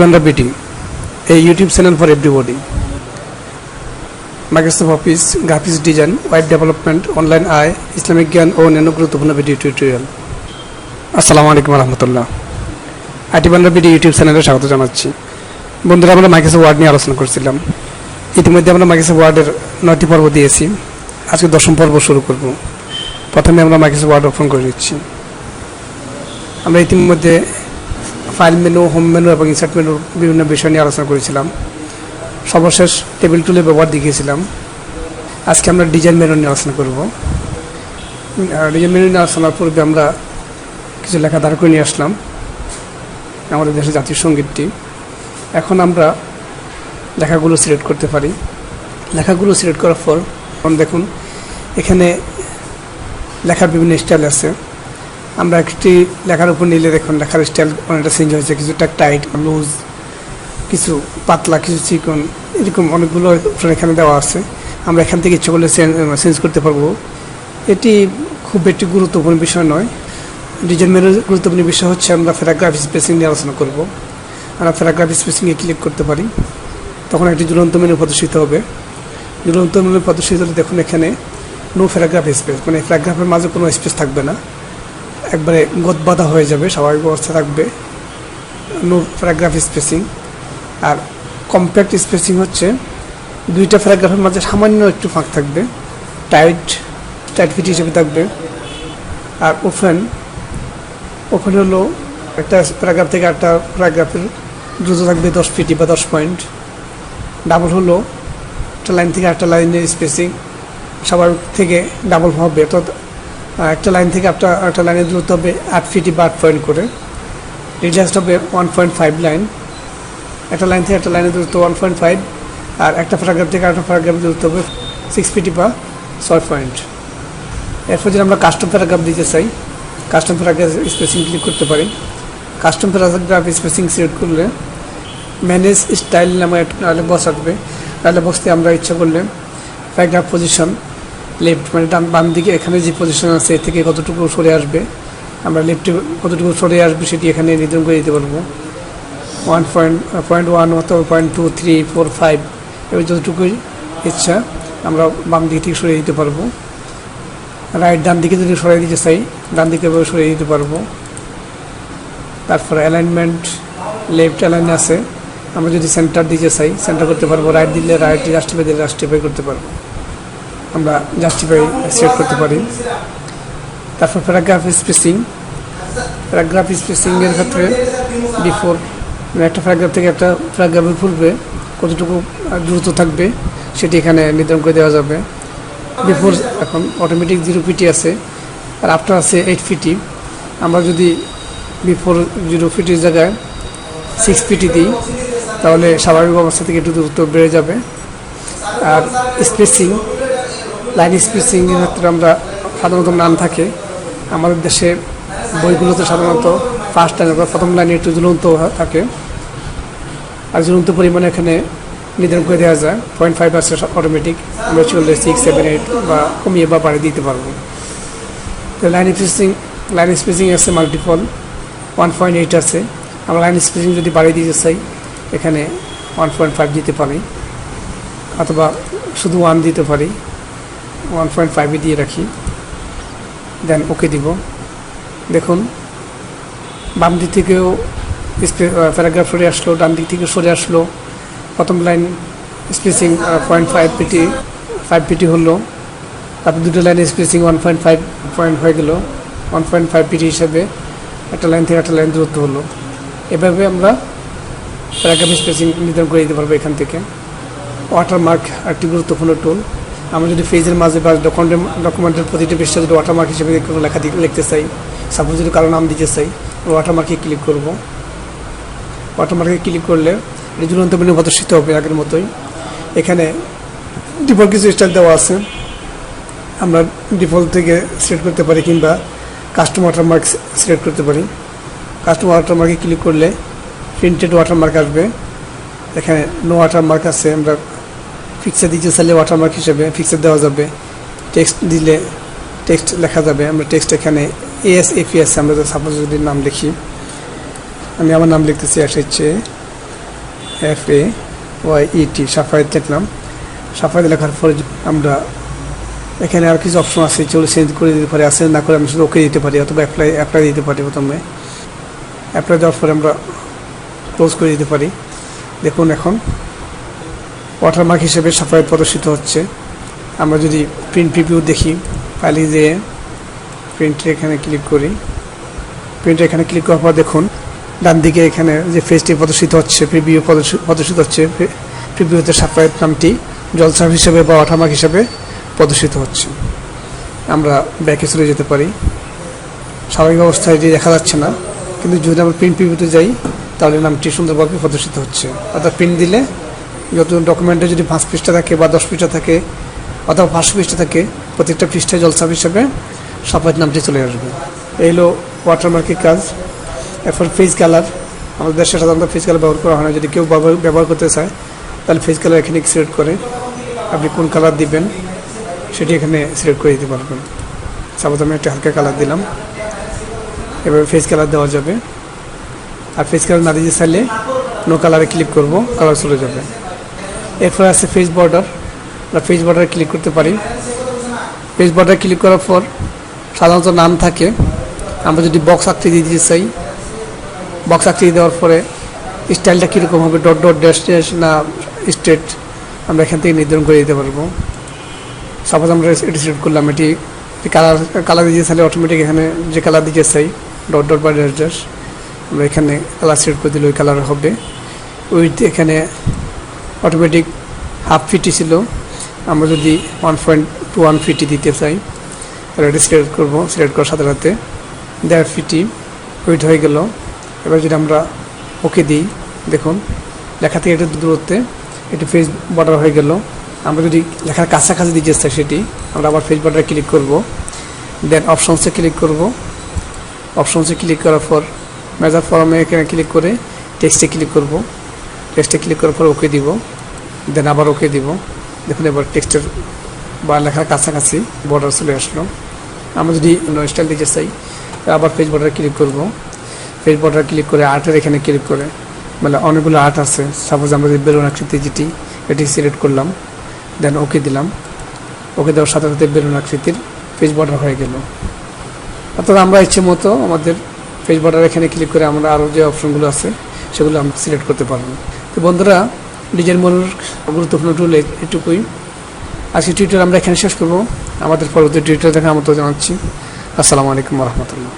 বান্ডা বিটি a YouTube channel for everybody. Microsoft Office, graphics design, web development, online আয় Islamic জ্ঞান ও অন্যান্য গুরুত্বপূর্ণ ভিডিও টিউটোরিয়াল আসসালামু আলাইকুম রহমতুল্লাহ। আইটি বান্ডা ভিডিও ইউটিউব চ্যানেলে স্বাগত জানাচ্ছি। বন্ধুরা আমরা মাইক্রোসফট ওয়ার্ড নিয়ে আলোচনা করছিলাম। ইতিমধ্যে আমরা মাইক্রোসফট ওয়ার্ডের নয়টি পর্ব দিয়েছি। আজকে দশম পর্ব শুরু করব। প্রথমে আমরা মাইক্রোসফট ওয়ার্ড ওপেন করে নিচ্ছি। আমরা ইতিমধ্যে ফাইল মেনু, হোম মেনু এবং ইনসার্ট মেনুর বিভিন্ন বিষয় নিয়ে আলোচনা করেছিলাম। সর্বশেষ টেবিল টুলের ব্যবহার দেখিয়েছিলাম। আজকে আমরা ডিজাইন মেনু নিয়ে আলোচনা করব। ডিজাইন মেনু নিয়ে আলোচনার পূর্বে আমরা কিছু লেখা দাঁড় করে নিয়ে আসলাম আমাদের দেশের জাতীয় সঙ্গীতটি। এখন আমরা লেখাগুলো সিলেক্ট করতে পারি। লেখাগুলো সিলেক্ট করার পর দেখুন, এখানে লেখার বিভিন্ন স্টাইল আছে। আমরা একটি লেখার উপর নিলে দেখুন, লেখার স্টাইল অনেকটা চেঞ্জ হয়েছে। কিছুটা টাইট লুজ কিছু পাতলা, কিছু চিকন, এরকম অনেকগুলো অপশন এখানে দেওয়া আছে। আমরা এখান থেকে ইচ্ছে করলে চেঞ্জ করতে পারব। এটি খুব একটি গুরুত্বপূর্ণ বিষয় নয়। ডিজাইন মেনুর গুরুত্বপূর্ণ বিষয় হচ্ছে আমরা প্যারাগ্রাফ স্পেসিং নিয়ে আলোচনা করব। আমরা প্যারাগ্রাফ স্পেসিংয়ে ক্লিক করতে পারি। তখন একটি ঝুলন্ত মেনু প্রদর্শিত হবে। ঝুলন্ত মেনু প্রদর্শিত হলে দেখুন এখানে নো প্যারাগ্রাফ স্পেস মানে প্যারাগ্রাফের মাঝে কোনো স্পেস থাকবে না। একবারে গদবাধা হয়ে যাবে স্বাভাবিক অবস্থা থাকবে। নো প্যারাগ্রাফ স্পেসিং আর কম্প্যাক্ট স্পেসিং হচ্ছে, দুইটা প্যারাগ্রাফের মাঝে সামান্য একটু ফাঁক থাকবে। টাইট টাইট ফিট হিসেবে থাকবে। আর ওপেন ওপেন হলো একটা প্যারাগ্রাফ থেকে একটা প্যারাগ্রাফের দ্রুত থাকবে দশ ফিটি বা দশ পয়েন্ট ডাবল হলো একটা লাইন থেকে একটা লাইনের স্পেসিং সবার থেকে ডাবল হবে। অর্থাৎ একটা লাইন থেকে একটা একটা লাইনের দূরত্ব হবে আট ফিটি বা আট পয়েন্ট করে। রিজাস্ট হবে ওয়ান পয়েন্ট ফাইভ লাইন একটা লাইন থেকে একটা লাইনের দূরত্ব ওয়ান পয়েন্ট ফাইভ আর একটা প্যারাগ্রাফ থেকে একটা প্যারাগ্রাফের দূরত্ব হবে সিক্স ফিটি বা ছয় পয়েন্ট এরপর যদি আমরা কাস্টম প্যারাগ্রাফ দিতে চাই কাস্টম প্যারাগ্রাফ স্পেসিং ক্লিক করতে পারি। কাস্টম প্যারাগ্রাফ স্পেসিং সিলেক্ট করলে ম্যানেজ স্টাইল নামে একটা বক্স আসবে ডায়লগ থেকে আমরা ইচ্ছা করলে প্যারাগ্রাফ পজিশন লেফট মানে ডান, বাম দিকে এখানে যে পজিশন আছে, এর থেকে কতটুকু সরে আসবে? আমরা লেফটে কতটুকু সরে আসবে সেটি এখানে নির্ধারণ করে দিতে পারব ওয়ান পয়েন্ট পয়েন্ট ওয়ান অথবা point two three four five এবার যতটুকুই ইচ্ছা আমরা বাম দিক থেকে সরিয়ে দিতে পারব। রাইট ডান দিকে যদি সরিয়ে দিতে চাই, ডান দিকে সরিয়ে দিতে পারব। তারপরে অ্যালাইনমেন্ট লেফট অ্যালাইন আছে। আমরা যদি সেন্টার দিতে চাই সেন্টার করতে পারব। রাইট দিলে রাইট জাস্টিফাই দিলে জাস্টিফাই করতে পারব। আমরা জাস্টিফাই সেট করতে পারি। তারপর প্যারাগ্রাফ স্পেসিং প্যারাগ্রাফ স্পেসিংয়ের ক্ষেত্রে বিফোর মানে একটা প্যারাগ্রাফ থেকে একটা প্যারাগ্রাফের পূর্বে কতটুকু দ্রুত থাকবে সেটি এখানে নির্ধারণ করে দেওয়া যাবে। বিফোর এখন অটোমেটিক জিরো ফিটি আছে, আর আফটার আছে এইট ফিটি আমরা যদি বিফোর জিরো ফিটির জায়গায় সিক্স ফিটি দিই, তাহলে স্বাভাবিক অবস্থা থেকে একটু দ্রুত বেড়ে যাবে। আর স্পেসিং লাইন স্পেসিংয়ের ক্ষেত্রে আমরা সাধারণত নাম থাকে। আমাদের দেশে বইগুলোতে সাধারণত ফার্স্ট লাইন বা প্রথম লাইনে একটু ঝুলন্ত থাকে। আর ঝুলন্ত পরিমাণে এখানে নির্ধারণ করে দেওয়া যায়। পয়েন্ট ফাইভ আছে অটোমেটিক আমরা চললে সিক্স সেভেন এইট বা কমিয়ে বা বাড়িয়ে দিতে পারব। তো লাইন স্পেসিং লাইন স্পেসিং আছে মাল্টিপল ওয়ান পয়েন্ট এইট আছে। আমরা লাইন স্পেসিং যদি বাড়িয়ে দিতে চাই, এখানে ওয়ান পয়েন্ট ফাইভ দিতে পারি। অথবা শুধু ওয়ান দিতে পারি। ওয়ান পয়েন্ট ফাইভে দিয়ে রাখি। দেন ওকে দিব। দেখুন, বাম দিক থেকেও প্যারাগ্রাফ সরে আসলো, ডান দিক থেকে সরে আসলো। প্রথম line spacing point five PT five PT হলো। তারপর দুটো line spacing one point five point হয়ে গেলো। ওয়ান পয়েন্ট ফাইভ পিটি হিসাবে একটা লাইন থেকে একটা লাইন দূরত্ব হলো। এভাবে আমরা প্যারাগ্রাফ স্পেসিং নির্ধারণ করে দিতে পারব এখান থেকে। ওয়াটারমার্ক একটি গুরুত্বপূর্ণ টুল আমরা যদি পেজের মাঝে বা ডকুমেন্টের ডকুমেন্টের প্রতিটি পৃষ্ঠা যদি ওয়াটারমার্ক হিসেবে কোনো লেখা লিখতে চাই সাপোজ যদি কারও নাম দিতে চাই ওয়াটারমার্কে ক্লিক করব। ওয়াটারমার্কে ক্লিক করলে ঝুলন্ত মেনু প্রদর্শিত হবে আগের মতোই। এখানে ডিফল্ট কিছু স্টাইল দেওয়া আছে। আমরা ডিফল্ট থেকে সিলেক্ট করতে পারি কিংবা কাস্টম ওয়াটারমার্ক সিলেক্ট করতে পারি। কাস্টম ওয়াটারমার্কে ক্লিক করলে প্রিন্টেড ওয়াটারমার্ক আসবে। এখানে নো ওয়াটারমার্ক আছে, আমরা ফিক্সার দিতে চাইলে ওয়াটারমার্ক হিসেবে ফিক্সার দেওয়া যাবে। টেক্সট দিলে টেক্সট লেখা যাবে। আমরা টেক্সট এখানে এএস এপিএস আমরা সাপোজ যদি নাম লিখি আমি আমার নাম লিখতেছি আসে হচ্ছে F A Y E T Safayet লিখলাম সাফায়েত লেখার পরে আমরা এখানে আর কিছু অপশন আছে চলে চেঞ্জ করে দিতে পারি, আছে না করে আমি শুধু ওকে দিতে পারি, অথবা অ্যাপ্লাই অ্যাপ্লাই দিতে পারি প্রথমে। অ্যাপ্লাই দেওয়ার পরে আমরা ক্লোজ করে দিতে পারি। দেখুন এখন ওয়াটারমার্ক হিসেবে সাফায়েত প্রদর্শিত হচ্ছে। আমরা যদি প্রিন্ট প্রিভিউ দেখি ফাইলে যেয়ে প্রিন্টে এখানে ক্লিক করি। প্রিন্টে এখানে ক্লিক করার পর দেখুন, ডান দিকে এখানে যে ফেসটি প্রদর্শিত হচ্ছে প্রিভিউ প্রদর্শিত হচ্ছে প্রিভিউতে সাফায়েত নামটি জলসার হিসেবে বা ওয়াটারমার্ক হিসেবে প্রদর্শিত হচ্ছে। আমরা ব্যাকে চলে যেতে পারি। স্বাভাবিক অবস্থায় এটি দেখা যাচ্ছে না, কিন্তু যদি আমরা প্রিন্ট প্রিভিউতে যাই, তাহলে নামটি সুন্দরভাবে প্রদর্শিত হচ্ছে। অর্থাৎ প্রিন্ট দিলে যত ডকুমেন্টে যদি পাঁচ পৃষ্ঠা থাকে বা দশ পৃষ্ঠা থাকে, অথবা পাঁচশো পৃষ্ঠা থাকে, প্রত্যেকটা পৃষ্ঠায় জলসাপ হিসেবে সাফায়েত নামটি চলে আসবে। এই হলো ওয়াটারমার্কের কাজ। এরপর ফেস কালার আমাদের দেশে সাধারণত ফেস কালার ব্যবহার করা হয় না। যদি কেউ ব্যবহার ব্যবহার করতে চায়, তাহলে ফেস কালার এখানে সিলেক্ট করে আপনি কোন কালার দিবেন, সেটি এখানে সিলেক্ট করে দিতে পারবেন। সাপোজ আমি একটা হালকা কালার দিলাম। এবার ফেস কালার দেওয়া যাবে। আর ফেস কালার না দিতে চাইলে নো কালারে ক্লিক করব কালার চলে যাবে। এরপর আছে ফেস বর্ডার আমরা ফেস বর্ডারে ক্লিক করতে পারি। ফেস বর্ডারে ক্লিক করার পর সাধারণত নাম থাকে। আমরা যদি বক্স আকৃতি দিতে চাই বক্স আকৃতি দেওয়ার পরে স্টাইলটা কীরকম হবে ডট ডট ড্যাশ না স্ট্রেট আমরা এখান থেকে নির্ধারণ করে দিতে পারব। সাপোজ আমরা এটি সিলেক্ট করলাম, এটি কালার কালার দিতে চাইলে অটোমেটিক এখানে যে কালার দিতে চাই ডট ডট বা ড্যাশ ড্যাশ আমরা এখানে কালার সিলেক্ট করে দিলে ওই কালার হবে। উইথ এখানে অটোমেটিক হাফ ফিটি ছিল। আমরা যদি one point two one fifty দিতে চাই, তাহলে এটি সিলেক্ট করব সিলেক্ট করার সাথে সাথে দেড় ফিটি উইথ হয়ে গেল। এবার যদি আমরা ওকে দিই, দেখুন, লেখা থেকে একটু দূরত্বে একটু ফেস বর্ডার হয়ে গেল। আমরা যদি লেখার কাছাকাছি দিতে চাই সেটি, আমরা আবার ফেস বর্ডারে ক্লিক করব। দেন অপশনসে ক্লিক করব। অপশনসে ক্লিক করার পর মেজার ফর্মে এখানে ক্লিক করে টেক্সটে ক্লিক করব। টেক্সটে ক্লিক করার পর ওকে দিব। দেন আবার ওকে দিব। দেখুন এবার টেক্সটের বা লেখার কাছাকাছি বর্ডার চলে আসলো। আমরা যদি স্টাইল দিতে চাই, আবার পেজ বর্ডারে ক্লিক করব। পেজ বর্ডার ক্লিক করে আর্টের এখানে ক্লিক করে। মানে অনেকগুলো আর্ট আছে। সাপোজ আমরা যদি বেলুন আকৃতি যেটি, এটি সিলেক্ট করলাম। দেন ওকে দিলাম। ওকে দেওয়ার সাথে সাথে বেলুন আকৃতির পেজ বর্ডার হয়ে গেল। অর্থাৎ আমরা ইচ্ছে মতো আমাদের পেজ বর্ডার এখানে ক্লিক করে আমরা আরও যে অপশনগুলো আছে, সেগুলো আমরা সিলেক্ট করতে পারব। তো বন্ধুরা, নিজের মনের গুরুত্বপূর্ণ টুল এটুকুই। আজকে টিউটোরিয়াল আমরা এখানে শেষ করব। আমাদের পরবর্তী টিউটোরিয়াল দেখা আমন্ত্রণ জানাচ্ছি। আসসালামু আলাইকুম রহমতুল্লাহ।